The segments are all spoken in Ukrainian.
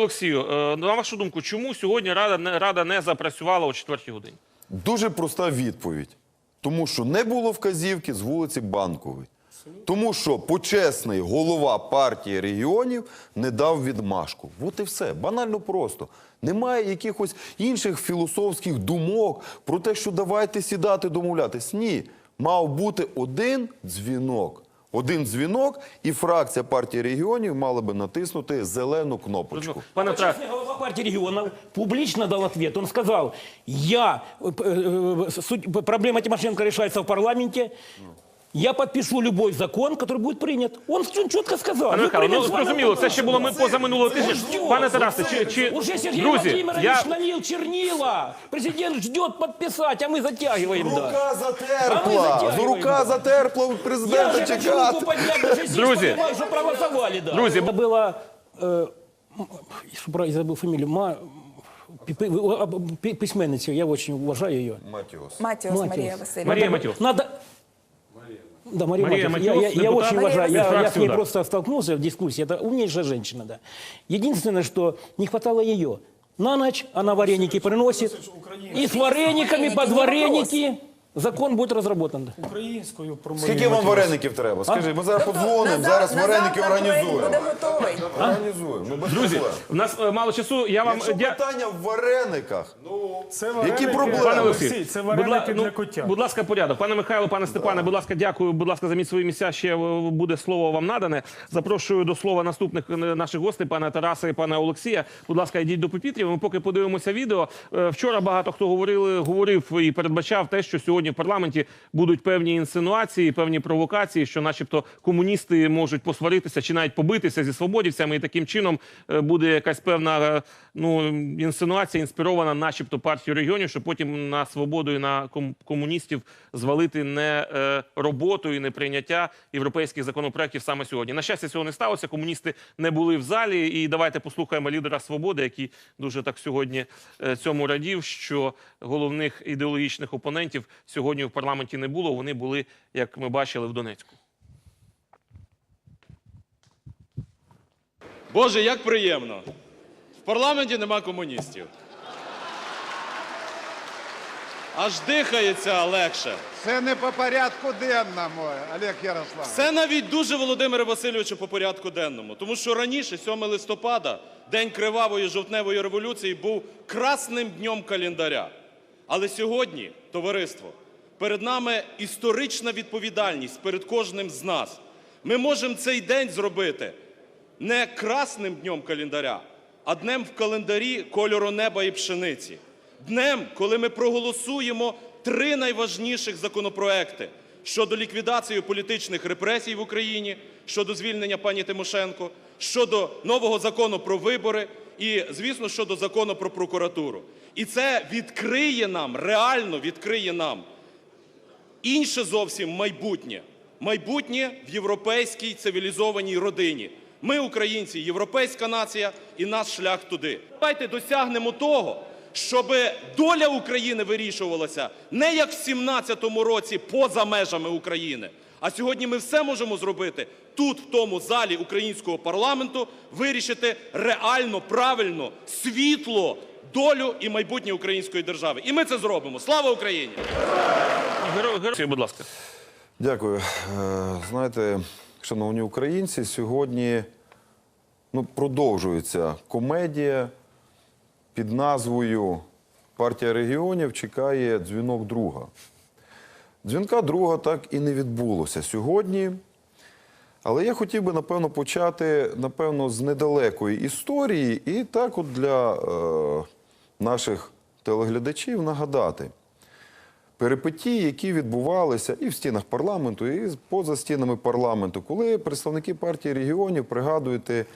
Олексію, е, на вашу думку, чому сьогодні Рада Рада не запрацювала о 4 годині? Дуже проста відповідь. Тому що не було вказівки з вулиці Банкової. Тому що почесний голова партії регіонів не дав відмашку. От і все. Банально просто. Немає якихось інших філософських думок про те, що давайте сідати домовлятись. Ні. Мав бути один дзвінок. Один дзвінок, і фракція партії регіонів мала би натиснути зелену кнопочку. Пане Тра... Почестный глава партии регионов публично дал ответ. Он сказал, я, э, э, суть- проблема Тимошенко решается в парламенте, я подпишу любой закон, который будет принят. Он четко сказал. Пане Мы Михайло, примем ну с вами зрозуміло, це вопрос. ще було ми поза минулого тижня. ждет. Пане Тарасе, чи, чи... Уже Сергей друзі, Владимирович я налил чернила. Президент ждет подписать, а мы затягиваем. Да. Рука А ми затерпла! затягуємо. Рука затерпла у Я президента уже хочу чекати. руку поднять, даже здесь Друзья. понимаю, что проголосовали, да. Друзья. Это было, э, м, что про- я забыл фамилию, Ма, пи- пи- вы- а, пи- письменницу, я очень уважаю ее. Матіос. Матіос Матіос. Марія Васильівна. Марія Матіос. Надо... Да, Мария, Мария Матиос. Я, я- я очень уважаю. Я, я с ней просто столкнулся в дискуссии. Это умнейшая женщина, да. Единственное, что не хватало ее. На ночь она вареники приносит. И с варениками под вареники закон будет разработан. Українською про Скільки вам вареників треба? Скажи, ми зараз подзвонимо, зараз проект організуємо. Буде готовий. Організуємо. Ну, без Друзі, проблем. в нас е, мало часу. Я вам Якщо дя... питання в варениках, Це вареники, проблеми? Пане Олексій, це будь, вареники ну, для котя. будь ласка, порядок. Пане Михайло, пане Степане, будь ласка, дякую. Будь ласка, заміть свої місця. Ще е, буде слово вам надане. Запрошую до слова наступних е, наших гостей, пана Тараса і пана Олексія. Будь ласка, йдіть до пупітрів. Ми поки подивимося відео. Е, Вчора багато хто говорили, говорив і передбачав те, що сьогодні в парламенті будуть певні інсинуації, певні провокації, що, начебто, комуністи можуть посваритися чи навіть побитися зі свободівцями, і таким чином е, буде якась певна е, ну інсинуація, інспірована, начебто, партією регіонів, щоб потім на свободу і на ком- комуністів звалити не е, роботу і не прийняття європейських законопроєктів саме сьогодні. На щастя, цього не сталося. Комуністи не були в залі. І давайте послухаємо лідера свободи, який дуже так сьогодні цьому радів, що головних ідеологічних опонентів сьогодні в парламенті не було. Вони були, як ми бачили, в Донецьку. Боже, як приємно. В парламенті нема комуністів. Аж дихається легше. Це не по порядку денному, Олег Ярославович. Це навіть дуже Володимире Васильовичу по порядку денному. Тому що раніше, 7 листопада, день кривавої жовтневої революції, був красним днем календаря. Але сьогодні, товариство, перед нами історична відповідальність перед кожним з нас. Ми можемо цей день зробити не красним днем календаря, а днем в календарі кольору неба і пшениці. Днем, коли ми проголосуємо три найважніших законопроекти щодо ліквідації політичних репресій в Україні, щодо звільнення пані Тимошенко, щодо нового закону про вибори і, звісно, щодо закону про прокуратуру. І це відкриє нам, реально відкриє нам інше зовсім майбутнє. Майбутнє в європейській цивілізованій родині. Ми, українці, європейська нація, і наш шлях туди. Давайте досягнемо того, щоб доля України вирішувалася не як в 17-му році поза межами України. А сьогодні ми все можемо зробити тут, в тому залі українського парламенту, вирішити реально, правильно, світло долю і майбутнє української держави. І ми це зробимо. Слава Україні! Геро... Геро... Будь ласка. Дякую. Е, Знаєте, шановні українці, сьогодні ну, продовжується комедія під назвою Партія регіонів чекає дзвінок друга. Дзвінка друга так і не відбулося сьогодні. Але я хотів би, напевно, почати напевно, з недалекої історії і так от для е, наших телеглядачів нагадати перипетії, які відбувалися і в стінах парламенту, і поза стінами парламенту, коли представники партії регіонів, пригадуєте,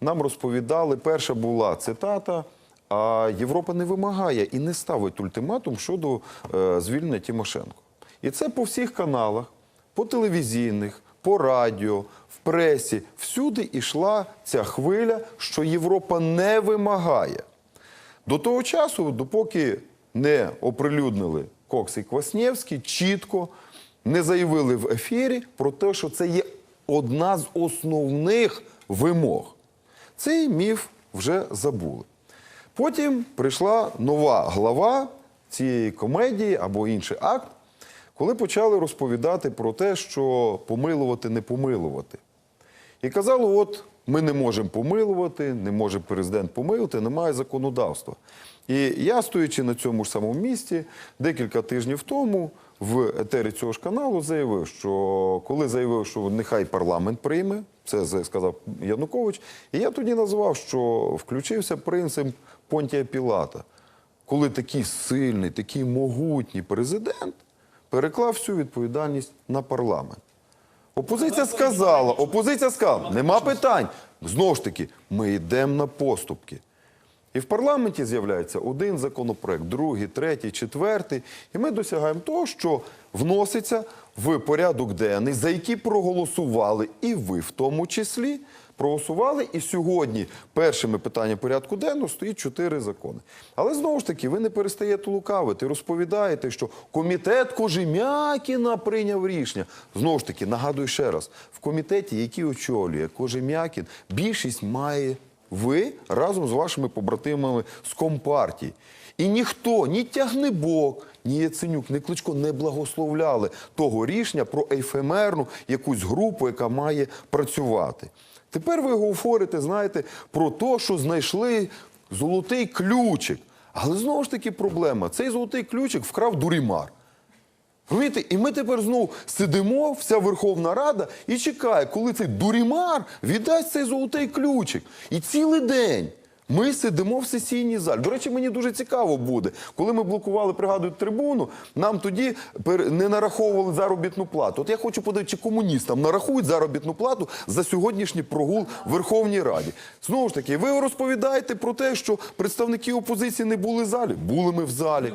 нам розповідали, перша була цитата. А Європа не вимагає і не ставить ультиматум щодо е, звільнення Тимошенко. І це по всіх каналах, по телевізійних, по радіо, в пресі. Всюди йшла ця хвиля, що Європа не вимагає. До того часу, допоки не оприлюднили Кокс і Кваснєвський, чітко не заявили в ефірі про те, що це є одна з основних вимог. Цей міф вже забули. Потім прийшла нова глава цієї комедії або інший акт, коли почали розповідати про те, що помилувати не помилувати. І казали: от ми не можемо помилувати, не може президент помилувати, немає законодавства. І я, стоячи на цьому ж самому місці, декілька тижнів тому в етері цього ж каналу заявив, що коли заявив, що нехай парламент прийме, це сказав Янукович, і я тоді назвав, що включився принцип Понтія Пілата, коли такий сильний, такий могутній президент переклав всю відповідальність на парламент. Опозиція сказала, опозиція сказала, нема питань. Знову ж таки, ми йдемо на поступки. І в парламенті з'являється один законопроект, другий, третій, четвертий. І ми досягаємо того, що вноситься в порядок денний, за який проголосували, і ви в тому числі проголосували. І сьогодні першими питаннями порядку денного стоїть чотири закони. Але знову ж таки, ви не перестаєте лукавити, розповідаєте, що комітет Кожем'якіна прийняв рішення. Знову ж таки, нагадую ще раз: в комітеті, який очолює Кожем'якін, більшість має ви разом з вашими побратимами з Компартії. І ніхто, ні Тягнебок, ні Яценюк, ні Кличко не благословляли того рішення про ефемерну якусь групу, яка має працювати. Тепер ви говорите, знаєте, про те, що знайшли золотий ключик. Але знову ж таки проблема: цей золотий ключик вкрав Дурімар. Розумієте? І ми тепер знову сидимо, вся Верховна Рада, і чекає, коли цей дурімар віддасть цей золотий ключик. І цілий день ми сидимо в сесійній залі. До речі, мені дуже цікаво буде. Коли ми блокували, пригадую, трибуну, нам тоді не нараховували заробітну плату. От я хочу подивитися, чи комуністам нарахують заробітну плату за сьогоднішній прогул в Верховній Раді. Знову ж таки, ви розповідаєте про те, що представники опозиції не були в залі. Були ми в залі.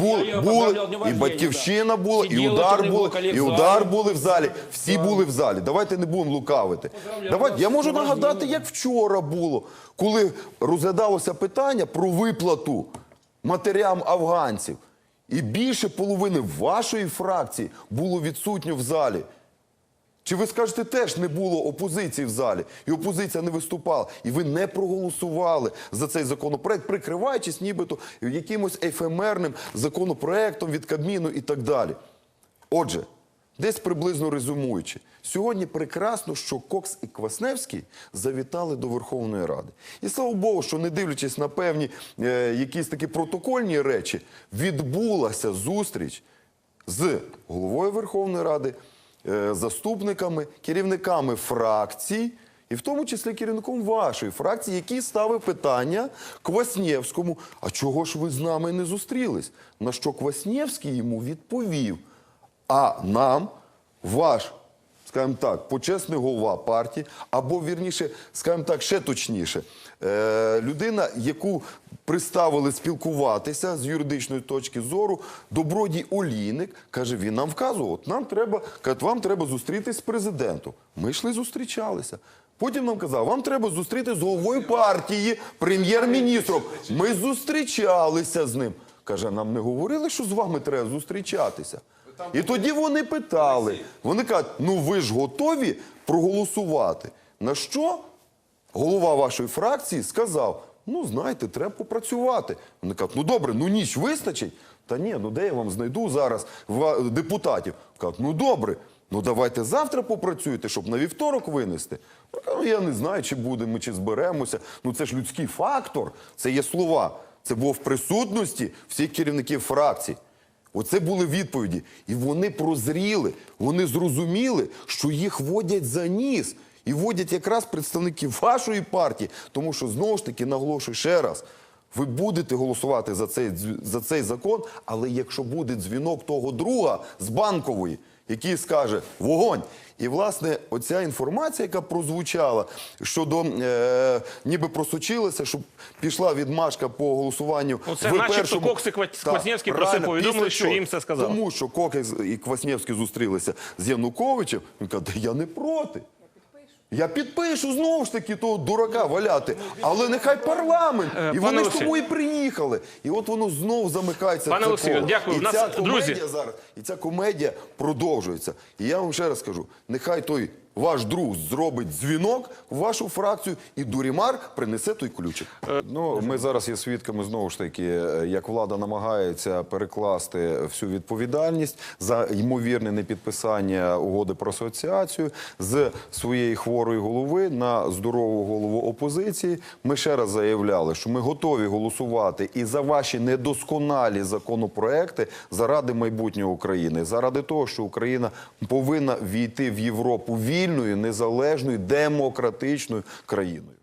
були, Були, і батьківщина була, і удар були, і удар були в залі. Всі були в залі. Давайте не будемо лукавити. Давайте. Я можу нагадати, як вчора було, коли розглядалося питання про виплату матерям афганців. І більше половини вашої фракції було відсутньо в залі. Чи ви скажете, теж не було опозиції в залі, і опозиція не виступала, і ви не проголосували за цей законопроект, прикриваючись нібито якимось ефемерним законопроектом від Кабміну і так далі. Отже, десь приблизно резюмуючи, сьогодні прекрасно, що Кокс і Квасневський завітали до Верховної Ради. І слава Богу, що не дивлячись на певні е, якісь такі протокольні речі, відбулася зустріч з головою Верховної Ради, е, заступниками, керівниками фракцій, і в тому числі керівником вашої фракції, який ставив питання Кваснєвському: а чого ж ви з нами не зустрілись? На що Кваснєвський йому відповів: а нам ваш. Скажімо так, почесний голова партії, або вірніше, скажімо так, ще точніше, е, людина, яку приставили спілкуватися з юридичної точки зору, добродій Олійник, каже, він нам вказував, нам треба, каже, вам треба зустрітись з президентом. Ми йшли, зустрічалися. Потім нам казав, вам треба зустрітися з головою партії, прем'єр-міністром. Ми зустрічалися з ним. Каже, нам не говорили, що з вами треба зустрічатися. І тоді вони питали. Вони кажуть, ну ви ж готові проголосувати. На що голова вашої фракції сказав: ну, знаєте, треба попрацювати. Вони кажуть, ну добре, ну ніч вистачить. Та ні, ну де я вам знайду зараз депутатів? Кажуть, ну добре, ну давайте завтра попрацюйте, щоб на вівторок винести. Ну, я не знаю, чи будемо, чи зберемося. Ну це ж людський фактор, це є слова. Це було в присутності всіх керівників фракцій. Оце були відповіді. І вони прозріли, вони зрозуміли, що їх водять за ніс. І водять якраз представники вашої партії. Тому що, знову ж таки, наголошую ще раз, ви будете голосувати за цей, за цей закон, але якщо буде дзвінок того друга з банкової, який скаже вогонь. І, власне, оця інформація, яка прозвучала щодо е, ніби просочилася, щоб пішла відмашка по голосуванню. Оце в начебто першому... Кокс і Ква- Кваснєвський про це повідомили, що їм це сказали. Тому що Кокс і Кваснєвський зустрілися з Януковичем. Він каже, «Та я не проти. Я підпишу знову ж таки того дурака валяти, але нехай парламент. Е, І пане вони ж Олексій. тому і приїхали. І от воно знову замикається. Пане це Олексію, коло. дякую. І В нас, ця комедія друзі- зараз, і ця комедія продовжується. І я вам ще раз скажу: нехай той ваш друг зробить дзвінок в вашу фракцію, і Дурімар принесе той ключик. Ну, ми зараз є свідками знову ж таки, е, як влада намагається перекласти всю відповідальність за ймовірне непідписання угоди про асоціацію з своєї хворої голови на здорову голову опозиції. Ми ще раз заявляли, що ми готові голосувати і за ваші недосконалі законопроекти заради майбутнього України, заради того, що Україна повинна війти в Європу вільною, незалежною, демократичною країною.